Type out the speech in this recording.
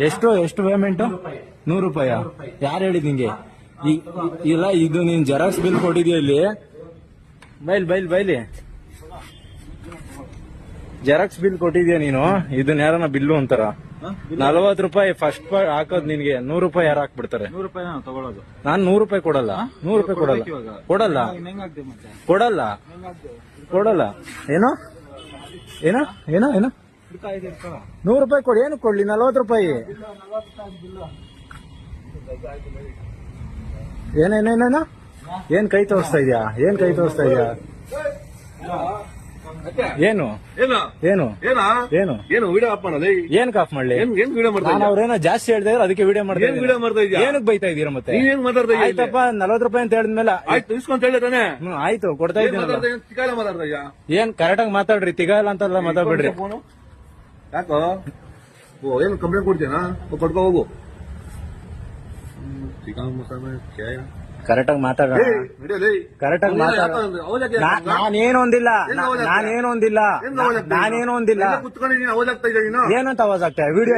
ಎಷ್ಟು ಎಷ್ಟು ಪೇಮೆಂಟ್ ನೂರು ರೂಪಾಯ ಯಾರು ಹೇಳಿದ ನಿಂಗೆ? ಈ- ಇಲ್ಲ ಇದು ನೀನ್ ಜೆರಾಕ್ಸ್ ಬಿಲ್ ಕೊಟ್ಟಿದ್ಯಾ ಇಲ್ಲಿ? ಬೈಲ್ ಬೈಲ್ ಬೈಲಿ. ಜೆರಾಕ್ಸ್ ಬಿಲ್ ಕೊಟ್ಟಿದ್ಯಾ ನೀನು? ಇದನ್ನ ಯಾರನ್ನ ಬಿಲ್ಲು ಅಂತಾರ? ನಲವತ್ ರೂಪಾಯಿ ಫಸ್ಟ್ ಹಾಕೋದ್ ನಿನ್ಗೆ. ನೂರು ರೂಪಾಯಿ ಯಾರು ಹಾಕ್ಬಿಡ್ತಾರೆ? ನೂರು ರೂಪಾಯಿ ನಾವು ತಗೊಳ್ಳೋದು ನಾನ್ ನೂರು ರೂಪಾಯಿ ಕೊಡಲ್ಲ. ನೂರು ರೂಪಾಯಿ ಕೊಡಲ್ಲ. ಇವಾಗ. ಕೊಡಲ್ಲ. ಮತ್ತೆ? ಕೊಡಲ್ಲ. ಕೊಡಲ್ಲ. ಏನೋ ಏನೋ? ಏನೋ? ಏನೋ. ನೂರು ರೂಪಾಯಿ ಕೊಡಿ ಏನು ಕೊಡ್ಲಿ? ನಲ್ವತ್ತು ರೂಪಾಯಿ. ಏನೇನೇನ ಏನ್ ಕೈ ತೋರಿಸ್ತಾ ಇದ್ಯಾ? ಏನ್ ಕೈ ತೋರಿಸ್ತಾ ಇದ್ಯಾ? ಏನು? ಏನ? ಏನು? ಏನ? ವಿಡಿಯೋ ಆಫ್ ಮಾಡೋದು? ಏನ್ ಕಾಫ್ ಮಾಡ್ಲಿ? ಏನ್ ಏನ್ ವಿಡಿಯೋ ಮಾಡ್ತಾ ನಾನು ಅವ್ರೇನೋ ಜಾಸ್ತಿ ಹೇಳ್ತಾ ಇದ್ರು ಅದಕ್ಕೆ ವಿಡಿಯೋ ಮಾಡ್ತಾ ವಿಡಿಯೋ ಮಾಡ್ತಾ ಏನಕ್ಕೆ ಬೈತಾ ಇದೀರ ಮತ್ತೆ? ಏನ್ ಮಾತಾಡ್ತಾ ಆಯ್ತಪ್ಪ ನಲ್ವತ್ತು ರೂಪಾಯಿ ಅಂತ ಹೇಳಿದ್ಮೇಲೆ ಆಯ್ತು. ಇಸ್ಕೊಂತ ಹೇಳಿ ತಾನೆ? ಹ್ಮ್ ಆಯ್ತು ಕೊಡ್ತಾ ಏನ್ ಕರೆಕ್ಟ್ ಮಾತಾಡ್ತಾ ಇದೀಯಾ? ಏನ್ ಕರೆಕ್ಟಾಗಿ ಮಾತಾಡ್ರಿ ತಿಗಲ್ಲ ಅಂತಲ್ಲ ಮಾತಾಡ್ಬಿಡ್ರಿ. ಯಾಕೋ? ಓ ಏನು ಕಂಪ್ಲೇಂಟ್ ಕೊಡ್ತೀಯನಾ? ಓ, ಕೊಡ್ಕೋ ಹೋಗು. ಕರೆಕ್ಟ್ ಚಿಕನ್ ಮಸಾಲೆ ಅವ್ನು ಮಾತಾಡ ಯಾಕೆ ನಾ- ಅಂದ್ರು? ನಾನೇನು ಒಂದಿಲ್ಲ. ನಾನೇನು ಒಂದಿಲ್ಲ. ನಾನೇನು ಒಂದಿಲ್ಲ. ಏನಂತ ಅವಾಜ್ ಆಗ್ತಾ ವಿಡಿಯೋ